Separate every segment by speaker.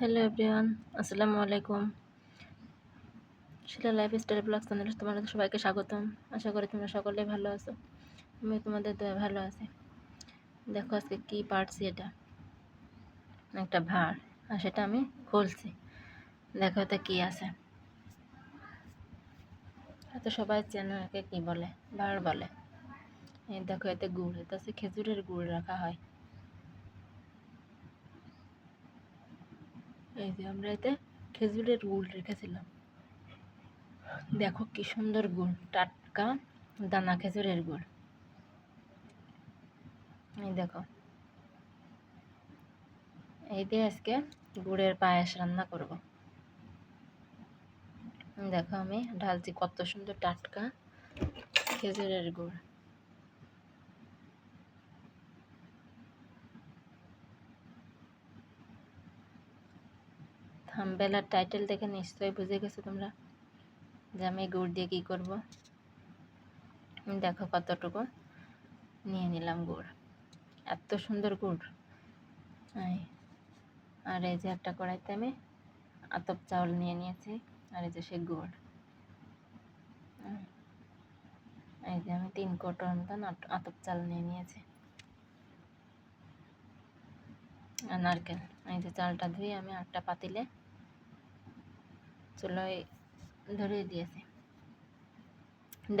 Speaker 1: Hello everyone আসসালামু আলাইকুম শিলা life style blog চ্যানেলে তোমাদের সবাইকে স্বাগতম। আশা করি তোমরা সকলেই ভালো আছো। আমি তোমাদের দয়া ভালো আছি। দেখো আজকে কী পারছি এটা। একটা ভাড় আর সেটা আমি খুলছি। দেখো এতে কী আছে। এত সবাই চেনে একে কী বলে। ভাড় বলে। দেখো এতে গুড় এতে আছে খেজুরের গুড় রাখা হয়। এই যে আমরা এতে খেজুরের গুড় রেখেছিলাম। দেখো কি সুন্দর গুড়, টাটকা দানা খেজুরের গুড়। এই দেখো। এই দিয়ে আজকে গুড়ের পায়েস রান্না করব। দেখো আমি ঢালছি কত সুন্দর টাটকা খেজুরের গুড়। থামবেলার টাইটেল দেখে নিশ্চয়ই বুঝে গেছো তোমরা যে আমি গুড় দিয়ে কী করব। দেখো কতটুকু নিয়ে নিলাম গুড়। এত সুন্দর গুড়। আর এই যে একটা কড়াইতে আমি আতপ চাউল নিয়ে নিয়েছি, আর এই যে সে গুড়। এই যে আমি তিন কোটোর মতন আতপ চাল নিয়ে নিয়েছি। আর নারকেল, এই যে চালটা ধুয়ে আমি আটটা পাতিলে চুলোয় ধরিয়ে দিয়েছি।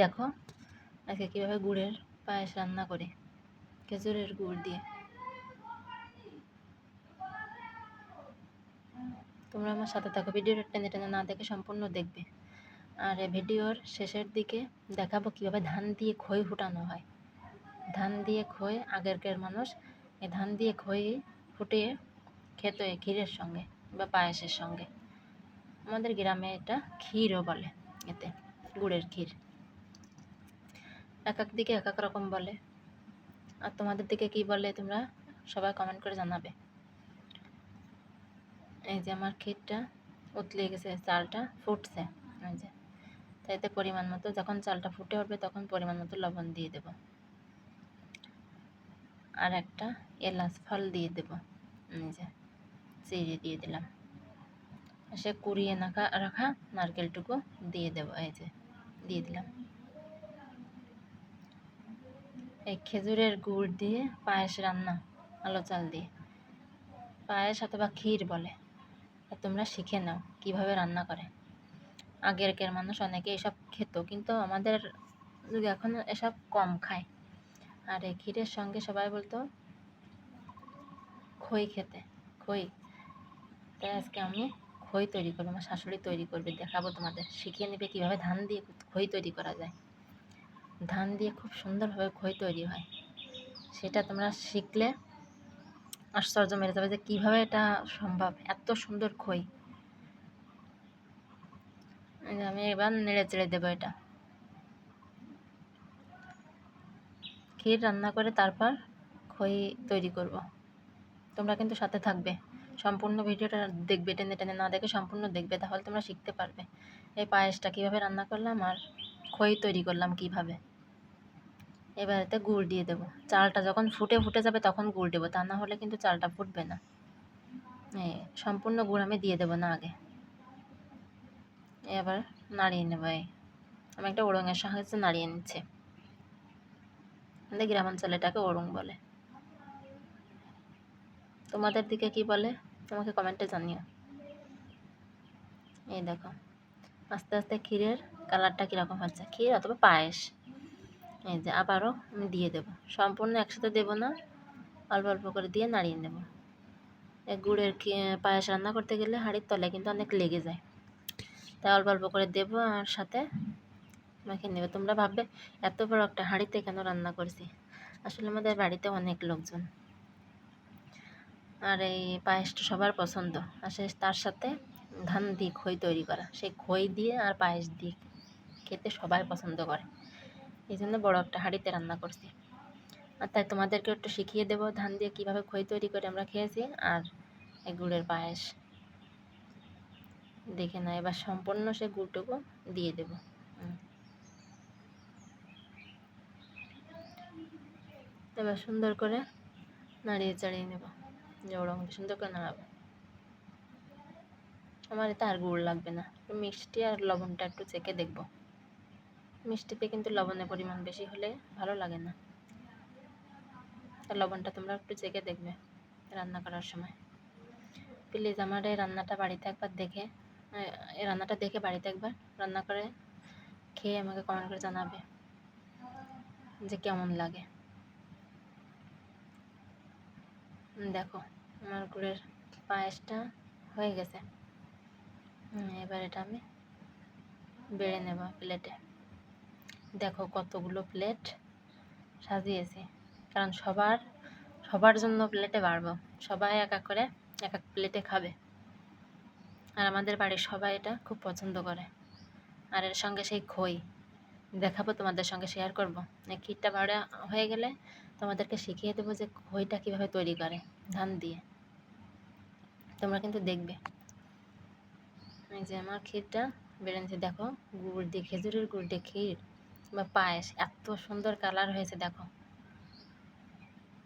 Speaker 1: দেখো আজকে কীভাবে গুড়ের পায়েস রান্না করি, খেজুরের গুড় দিয়ে। তোমরা আমার সাথে থাকো, ভিডিওটা টেনে টেনে না দেখে সম্পূর্ণ দেখবে। আর ভিডিওর শেষের দিকে দেখাবো কীভাবে ধান দিয়ে খই ফুটানো হয়। ধান দিয়ে খই, আগেরকার মানুষ এই ধান দিয়ে খই ফুটিয়ে খেত ক্ষীরের সঙ্গে বা পায়েসের সঙ্গে। আমাদের গ্রামে এটা ক্ষীরও বলে, এতে গুড়ের ক্ষীর। এক এক দিকে এক এক রকম বলে। আর তোমাদের দিকে কি বলে তোমরা সবাই কমেন্ট করে জানাবে। এই যে আমার ক্ষীরটা উতলে গেছে, চালটা ফুটছে, এই যে। তাইতে পরিমাণ মতো যখন চালটা ফুটে উঠবে তখন পরিমাণ মতো লবণ দিয়ে দেব। আর একটা এলাচ ফল দিয়ে দেব, এই যে, চিড়ে দিয়ে দিলাম। সে কুড়িয়ে নাকা রাখা নারকেলটুকু দিয়ে দেবো, এই যে, দিয়ে দিলাম। এই খেজুরের গুড় দিয়ে পায়েস রান্না, আলো চাল দিয়ে। পায়েস অথবা ক্ষীর বলে তোমরা শিখে নাও কীভাবে রান্না করে। আগেরকের মানুষ অনেকে এসব খেত, কিন্তু আমাদের যুগে এখন এসব কম খায়। আর এই ক্ষীরের সঙ্গে সবাই বলতো, খই খেতে, খই। তাই আজকে আমি খই তৈরি করবে, আমার শাশুড়ি তৈরি করবে, দেখাবো তোমাদের। শিখিয়ে নেবে কীভাবে ধান দিয়ে খই তৈরি করা যায়। ধান দিয়ে খুব সুন্দরভাবে খই তৈরি হয়। সেটা তোমরা শিখলে আশ্চর্য মেরে যাবে যে কীভাবে এটা সম্ভব, এত সুন্দর খই। আমি এবার নেড়ে চেড়ে দেবো এটা। ক্ষীর রান্না করে তারপর খই তৈরি করব। তোমরা কিন্তু সাথে থাকবে। সম্পূর্ণ ভিডিওটা দেখবে, টেনে টেনে না দেখে সম্পূর্ণ দেখবে, তাহলে তোমরা শিখতে পারবে। এই পায়েসটা কীভাবে রান্না করলাম আর খই তৈরি করলাম কীভাবে। এবার এতে গুড় দিয়ে দেবো। চালটা যখন ফুটে ফুটে যাবে তখন গুড় দেবো, তা না হলে কিন্তু চালটা ফুটবে না। এই সম্পূর্ণ গুড় আমি দিয়ে দেবো না আগে। এবার নাড়িয়ে নেব, এই। আমি একটা ওড়ঙের সাহায্যে নাড়িয়ে নিচ্ছে। আমাদের গ্রামাঞ্চলে এটাকে ওড়ং বলে। তোমাদের দিকে কি বলে? তোমাকে কমেন্টে জানিও। এই দেখো, আস্তে আস্তে ক্ষীরের কালারটা কীরকম হচ্ছে? ক্ষীর অথবা পায়েস। এই যে আবারও আমি দিয়ে দেব। সম্পূর্ণ একসাথে দেব না, অল্প অল্প করে দিয়ে নাড়িয়ে নেব। গুড়ের পায়েস রান্না করতে গেলে হাঁড়ির তলায় কিন্তু অনেক লেগে যায়। তাই অল্প অল্প করে দেবো আর সাথে মাখিয়ে নেবে। তোমরা ভাববে, এত বড় একটা হাঁড়িতে কেন রান্না করছি? আসলে আমাদের বাড়িতে অনেক লোকজন আর এই পায়েসটা সবার পছন্দ। আর সে তার সাথে ধান দিয়ে খই তৈরি করা। সেই খই দিয়ে আর পায়েস দিয়ে খেতে সবাই পছন্দ করে। এই জন্য বড়ো একটা হাঁড়িতে রান্না করছি। আর তাই তোমাদেরকে একটু শিখিয়ে দেবো ধান দিয়ে কীভাবে খই তৈরি করে আমরা খেয়েছি আর এই গুড়ের পায়েস। দেখে না এবার সম্পূর্ণ সে গুড়টুকু দিয়ে দেব। এবার সুন্দর করে নাড়িয়ে চাড়িয়ে নেব। যে ওরকম সুন্দর করে নাড়াবো আমার এতে আর গুড় লাগবে না। মিষ্টি আর লবণটা একটু চেখে দেখব। মিষ্টিতে কিন্তু লবণের পরিমাণ বেশি হলে ভালো লাগে না। লবণটা তোমরা একটু চেখে দেখবে রান্না করার সময়। প্লিজ আমার এই রান্নাটা বাড়িতে একবার দেখে এই রান্নাটা দেখে বাড়িতে একবার রান্না করে খেয়ে আমাকে কমেন্ট করে জানাবে যে কেমন লাগে। দেখো, আমার গুড়ের পায়েসটা হয়ে গেছে। এবার এটা আমি বেড়ে নেব প্লেটে। দেখো কতগুলো প্লেট সাজিয়েছি, কারণ সবার সবার জন্য প্লেটে বাড়বো। সবাই এক এক করে এক এক প্লেটে খাবে। আর আমাদের বাড়ির সবাই এটা খুব পছন্দ করে। আর এর সঙ্গে সেই খই দেখাবো, তোমাদের সঙ্গে শেয়ার করব। এই ক্ষীরটা বাড়া হয়ে গেলে তোমাদেরকে শিখিয়ে দেবো যে খইটা কীভাবে তৈরি করে, ধান দিয়ে। তোমরা কিন্তু দেখবে। এই যে আমার ক্ষীরটা, বেড়ে নিয়েছে। দেখো, গুড় দিয়ে, খেজুরের গুড় দিয়ে ক্ষীর বা পায়েস, এত সুন্দর কালার হয়েছে, দেখো।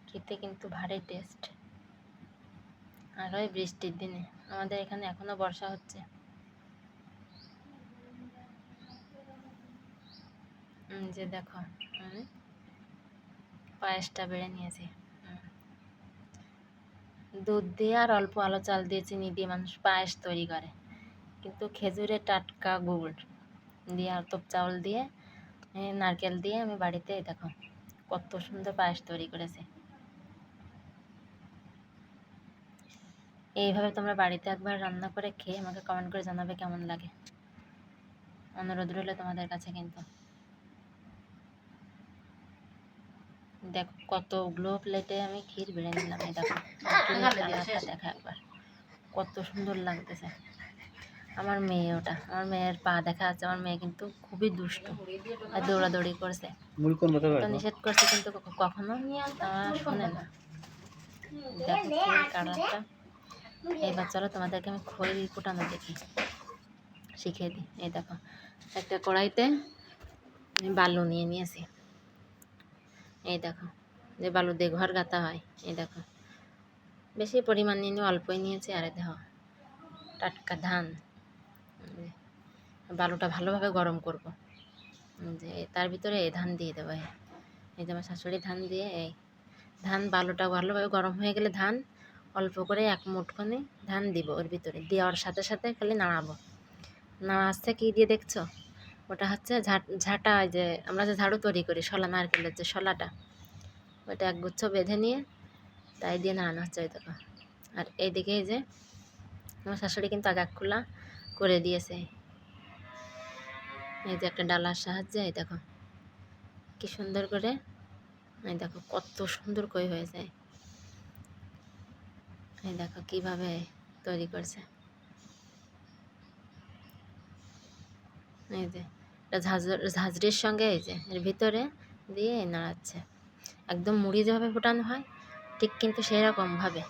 Speaker 1: খেতে কিন্তু ভারী টেস্ট আর ওই বৃষ্টির দিনে। আমাদের এখানে এখনও বর্ষা হচ্ছে। যে দেখো পায়েসটা বেড়ে নিয়েছি। দুধ দিয়ে আর অল্প আলো চাল দিয়ে চিনি দিয়ে মানুষ পায়েস তৈরি করে। কিন্তু খেজুরের টাটকা গুড় দিয়ে আর তোপ চাউল দিয়ে নারকেল দিয়ে আমি বাড়িতে দেখো কত সুন্দর পায়েস তৈরি করেছি। এইভাবে তোমরা বাড়িতে একবার রান্না করে খেয়ে আমাকে কমেন্ট করে জানাবে কেমন লাগে। অনুরোধ রইল তোমাদের কাছে কিন্তু। দেখো কতগুলো প্লেটে আমি ক্ষীর বেড়ে নিলাম এই দেখো। ক্ষীরের দেখা একবার। কত সুন্দর লাগতেছে। আমার মেয়ে ওটা আমার মেয়ের পা দেখা আছে আমার মেয়ে কিন্তু খুবই দুষ্ট। আর দৌড়াদৌড়ি করছে।
Speaker 2: মূল
Speaker 1: তো নিষেধ করছে কিন্তু কখনো? শোনে না। দেখো কালারটা। এবার চলো তোমাদেরকে আমি খই ফুটানো দেখি। শিখিয়ে দিই। এই দেখো একটা কড়াইতে আমি বালু নিয়ে নিয়েছি। এই দেখো, যে বালু দিয়ে ঘর গাঁথা হয়, এই দেখো। বেশি পরিমাণ নিয়ে অল্পই নিয়েছি, আর দেখো, টাটকা ধান। বালুটা ভালোভাবে গরম করব। যে তার ভিতরে এই ধান দিয়ে দেবো। এই যে আমার শাশুড়ি ধান দিয়ে, এই। ধান, বালুটা ভালোভাবে গরম হয়ে গেলে ধান অল্প করে এক মুঠখানে ধান দিব ওর ভিতরে। দেওয়ার সাথে সাথে খালি নাড়াবো। নাড়া আসছে কী দিয়ে দেখছ? ওটা হচ্ছে ঝাট যে, আমরা যে ঝাড়ু তৈরি করি শলা নারকেলের যে শলাটা ওটা একগুচ্ছ বেঁধে নিয়ে তাই দিয়ে নাড়ানো হচ্ছে ওই দেখো। আর এইদিকে এই যে আমার শাশুড়ি কিন্তু আগে খোলা করে দিয়েছে। এই যে একটা ডালার সাহায্যে, এই দেখো কি সুন্দর করে, এই দেখো কত সুন্দর কই যায় এই দেখো কীভাবে তৈরি করছে। এই যে এটা ঝাঁঝর, ঝাঁঝরির সঙ্গে এই যে, এর ভিতরে দিয়ে নাড়াচ্ছে। একদম মুড়ি যেভাবে ফোটানো হয়, ঠিক কিন্তু সেরকমভাবে।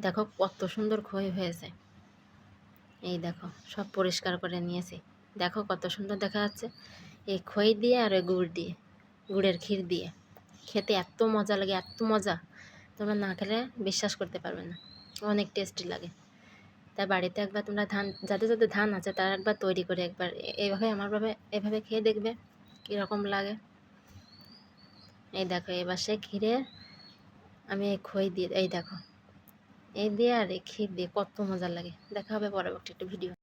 Speaker 1: দেখো কত সুন্দর খই হয়েছে। এই দেখো, সব পরিষ্কার করে নিয়েছি। দেখো কত সুন্দর দেখা যাচ্ছে। এই খই দিয়ে আর ওই গুড় দিয়ে, গুড়ের ক্ষীর দিয়ে। খেতে এত মজা লাগে, এত মজা। তোমরা না খেলে বিশ্বাস করতে পারবে না। অনেক টেস্টি লাগে। তাই বাড়িতে একবার তোমরা ধান, যাদের যাদের ধান আছে তারা একবার তৈরি করে একবার। এভাবে আমারভাবে এভাবে খেয়ে দেখবে কীরকম লাগে। এই দেখো, এবার সে ক্ষীরে আমি এই খই দিয়ে, এই দেখো। এই দিয়ে আর এই ক্ষীর দিয়ে কত মজা লাগে। দেখা হবে পরবর্তী একটা ভিডিও।